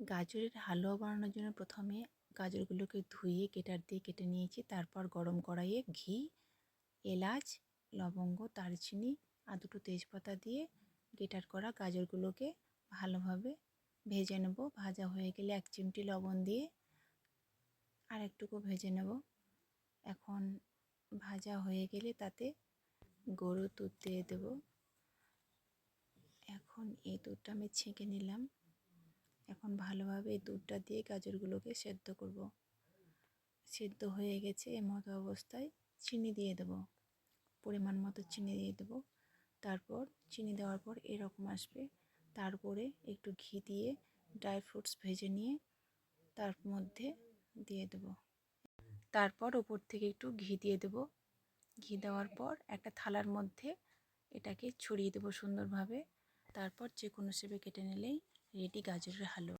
গাজরের হালুয়া বানানোর জন্য প্রথমে গাজরগুলোকে ধুয়ে কেটার দিয়ে কেটে নিয়েছি। তারপর গরম কড়াইয়ে ঘি, এলাচ, লবঙ্গ, দারচিনি আর দুটো তেজপাতা দিয়ে গেটার করা গাজরগুলোকে ভালোভাবে ভেজে নেব। ভাজা হয়ে গেলে এক চিমটি লবণ দিয়ে আর একটুকু ভেজে নেব। এখন ভাজা হয়ে গেলে তাতে গরুর দুধ দিয়ে দেব। এখন এই দুধটা আমি ছেঁকে নিলাম। এখন ভালোভাবে দুধটা দিয়ে গাজরগুলোকে সেদ্ধ করব। সেদ্ধ হয়ে গেছে এ মতো অবস্থায় চিনি দিয়ে দেব। পরিমাণ মতো চিনি দিয়ে দেব। তারপর চিনি দেওয়ার পর এরকম আসবে। তারপরে একটু ঘি দিয়ে ড্রাই ফ্রুটস ভেজে নিয়ে তার মধ্যে দিয়ে দেব। তারপর ওপর থেকে একটু ঘি দিয়ে দেব। ঘি দেওয়ার পর একটা থালার মধ্যে এটাকে ছড়িয়ে দেব সুন্দরভাবে। তারপর যে কোনো শেপে কেটে নিলেই রেডি গাজরের হালুয়া।